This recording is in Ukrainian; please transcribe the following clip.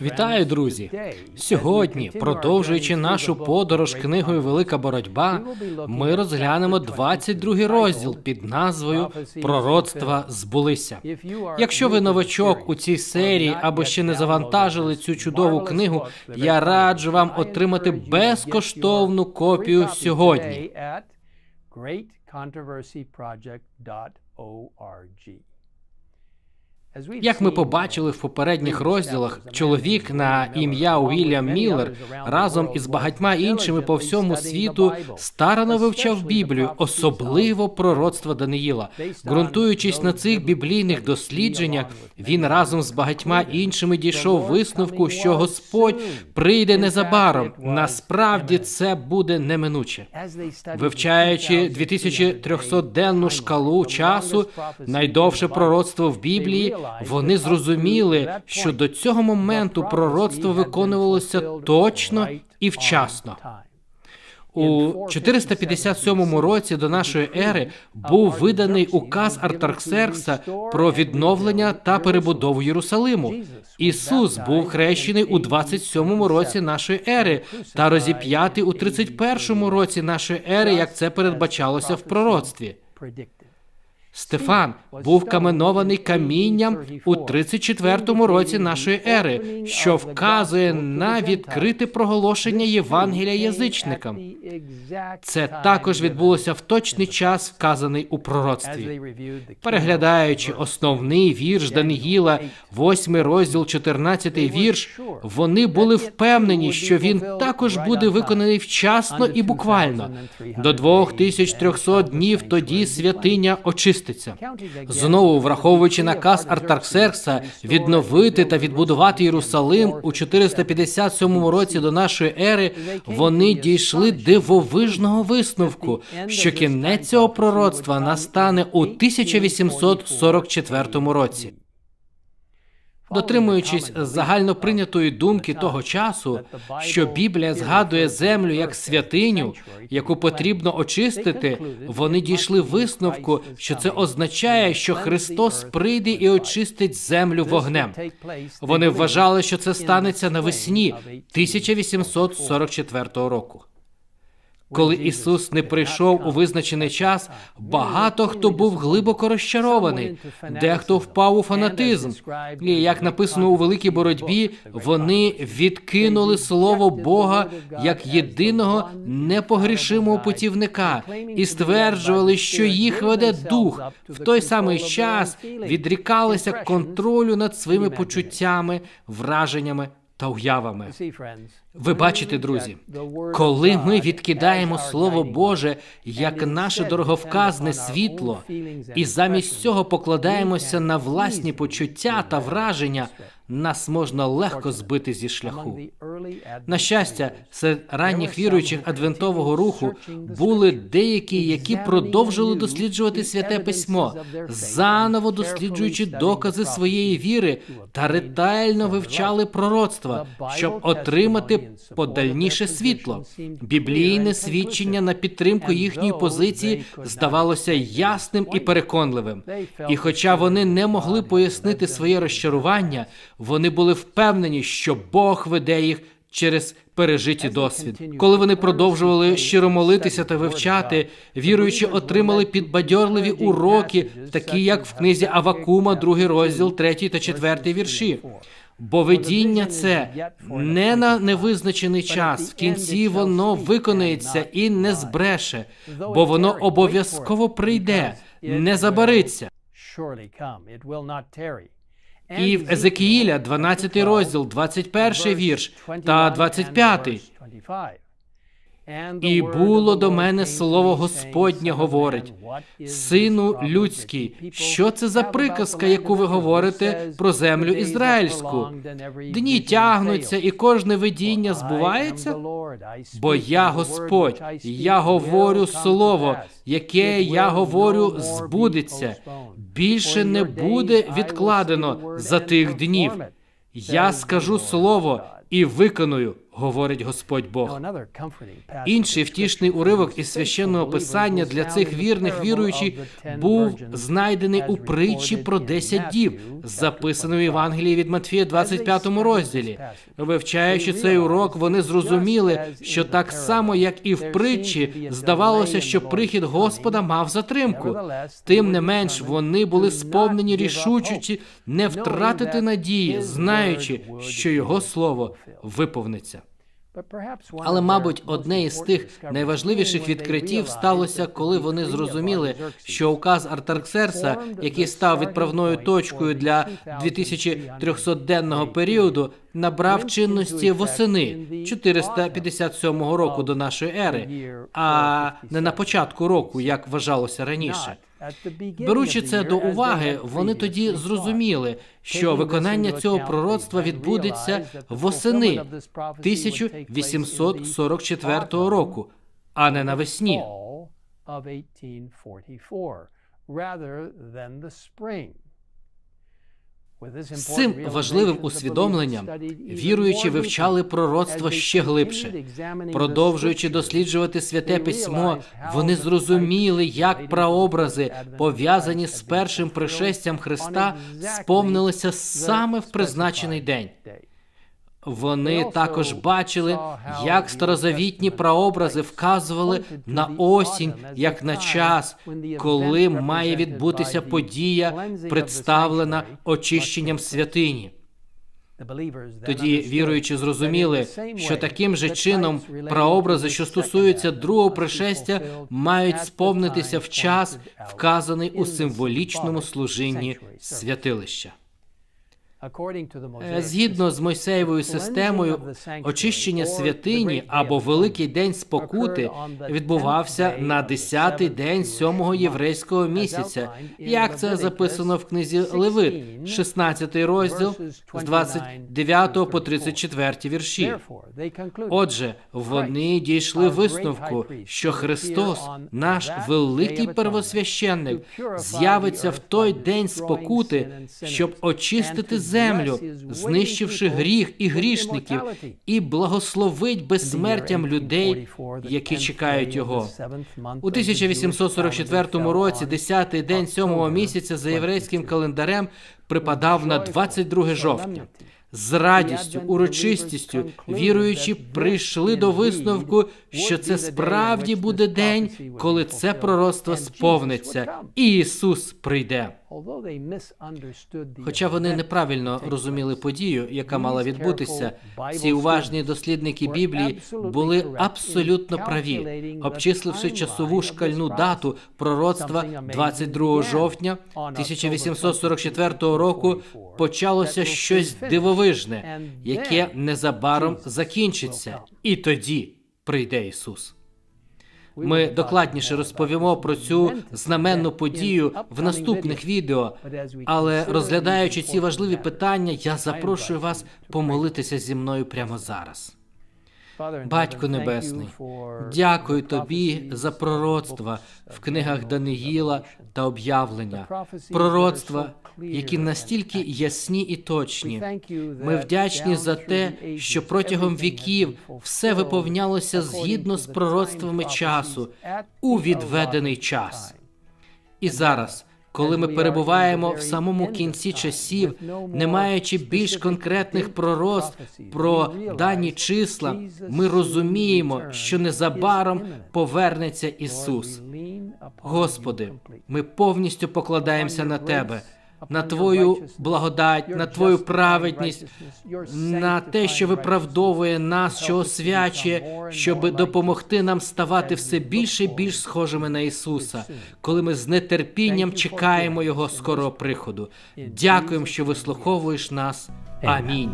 Вітаю, друзі! Сьогодні, продовжуючи нашу подорож книгою Велика боротьба, ми розглянемо 22 розділ під назвою Пророцтва збулися. Якщо ви новачок у цій серії або ще не завантажили цю чудову книгу, я раджу вам отримати безкоштовну копію сьогодні. Як ми побачили в попередніх розділах, чоловік на ім'я Уільям Міллер разом із багатьма іншими по всьому світу старано вивчав Біблію, особливо пророцтва Даниїла. Ґрунтуючись на цих біблійних дослідженнях, він разом з багатьма іншими дійшов висновку, що Господь прийде незабаром. Насправді це буде неминуче. Вивчаючи 2300-денну шкалу часу, найдовше пророцтво в Біблії. Вони зрозуміли, що до цього моменту пророцтво виконувалося точно і вчасно. У 457 році до нашої ери був виданий указ Артарксеркса про відновлення та перебудову Єрусалиму. Ісус був хрещений у 27 році нашої ери та розіп'ятий у 31 році нашої ери, як це передбачалося в пророцтві. Стефан був каменований камінням у 34-му році нашої ери, що вказує на відкрите проголошення Євангелія язичникам. Це також відбулося в точний час, вказаний у пророцтві. Переглядаючи основний вірш Даниїла, 8 розділ, 14 вірш, вони були впевнені, що він також буде виконаний вчасно і буквально. До 2300 днів тоді святиня очиститься. Знову враховуючи наказ Артарксеркса відновити та відбудувати Єрусалим у 457 році до нашої ери, вони дійшли дивовижного висновку, що кінець цього пророцтва настане у 1844 році. Дотримуючись загальноприйнятої думки того часу, що Біблія згадує землю як святиню, яку потрібно очистити, вони дійшли висновку, що це означає, що Христос прийде і очистить землю вогнем. Вони вважали, що це станеться навесні 1844 року. Коли Ісус не прийшов у визначений час, багато хто був глибоко розчарований, дехто впав у фанатизм. І як написано у великій боротьбі, вони відкинули слово Бога як єдиного непогрішимого путівника і стверджували, що їх веде дух. В той самий час відрікалися контролю над своїми почуттями, враженнями та уявами. Ви бачите, друзі, коли ми відкидаємо Слово Боже як наше дороговказне світло, і замість цього покладаємося на власні почуття та враження, нас можна легко збити зі шляху. На щастя, серед ранніх віруючих адвентового руху були деякі, які продовжили досліджувати святе письмо, заново досліджуючи докази своєї віри та ретельно вивчали пророцтва, щоб отримати подальніше світло. Біблійне свідчення на підтримку їхньої позиції здавалося ясним і переконливим. І, хоча вони не могли пояснити своє розчарування, вони були впевнені, що Бог веде їх через пережиті досвід. Коли вони продовжували щиро молитися та вивчати, віруючи, отримали підбадьорливі уроки, такі як в книзі Авакума, другий розділ, третій та четвертий вірші. Бо видіння це не на невизначений час. В кінці воно виконається і не збреше, бо воно обов'язково прийде, не забариться. І в Езекіїля, 12 розділ, 21 вірш та 25. І було до мене слово Господнє говорить, сину людський, що це за приказка, яку ви говорите про землю ізраїльську? Дні тягнуться, і кожне видіння збувається. Бо я Господь, я говорю слово, яке я говорю, збудеться. Більше не буде відкладено за тих днів. Я скажу слово і виконую, говорить Господь Бог. Інший втішний уривок із священного писання для цих вірних віруючих був знайдений у притчі про 10 дів, записаної в Євангелії від Матфія, 25 розділі. Вивчаючи цей урок, вони зрозуміли, що так само, як і в притчі, здавалося, що прихід Господа мав затримку. Тим не менш, вони були сповнені рішучості не втратити надії, знаючи, що його слово виповниться. Але, мабуть, одне із тих найважливіших відкриттів сталося, коли вони зрозуміли, що указ Артарксерса, який став відправною точкою для 2300-денного періоду, набрав чинності восени 457 року до нашої ери, а не на початку року, як вважалося раніше. Беручи це до уваги, вони тоді зрозуміли, що виконання цього пророцтва відбудеться восени 1844 року, а не навесні. Цим важливим усвідомленням віруючі вивчали пророцтво ще глибше. Продовжуючи досліджувати святе письмо, вони зрозуміли, як прообрази, пов'язані з першим пришестям Христа, сповнилися саме в призначений день. Вони також бачили, як старозавітні прообрази вказували на осінь, як на час, коли має відбутися подія, представлена очищенням святині. Тоді віруючі зрозуміли, що таким же чином прообрази, що стосуються другого пришестя, мають сповнитися в час, вказаний у символічному служінні святилища. Е, Згідно з Мойсеєвою системою, очищення святині або Великий день спокути відбувався на 10-й день сьомого єврейського місяця, як це записано в книзі Левит, 16 розділ з 29 по 34 вірші. Отже, вони дійшли висновку, що Христос, наш великий первосвященник, з'явиться в той день спокути, щоб очистити землю, знищивши гріх і грішників, і благословить безсмертям людей, які чекають його. У 1844 році, 10-й день сьомого місяця за єврейським календарем припадав на 22 жовтня. З радістю, урочистістю, віруючі, прийшли до висновку, що це справді буде день, коли це пророцтво сповниться, і Ісус прийде. Хоча вони неправильно розуміли подію, яка мала відбутися, ці уважні дослідники Біблії були абсолютно праві, обчисливши часову шкальну дату пророцтва 22 жовтня 1844 року, почалося щось дивовижне, яке незабаром закінчиться, і тоді прийде Ісус. Ми докладніше розповімо про цю знаменну подію в наступних відео. Але розглядаючи ці важливі питання, я запрошую вас помолитися зі мною прямо зараз. Батько Небесний, дякую тобі за пророцтва в книгах Даниїла та об'явлення, пророцтва, які настільки ясні і точні. Ми вдячні за те, що протягом віків все виповнялося згідно з пророцтвами часу у відведений час. І зараз, коли ми перебуваємо в самому кінці часів, не маючи більш конкретних пророст про дані числа, ми розуміємо, що незабаром повернеться Ісус. Господи, ми повністю покладаємося на Тебе. На твою благодать, на твою праведність, на те, що виправдовує нас, що освячує, щоб допомогти нам ставати все більше і більш схожими на Ісуса, коли ми з нетерпінням чекаємо Його скорого приходу. Дякуємо, що вислуховуєш нас. Амінь.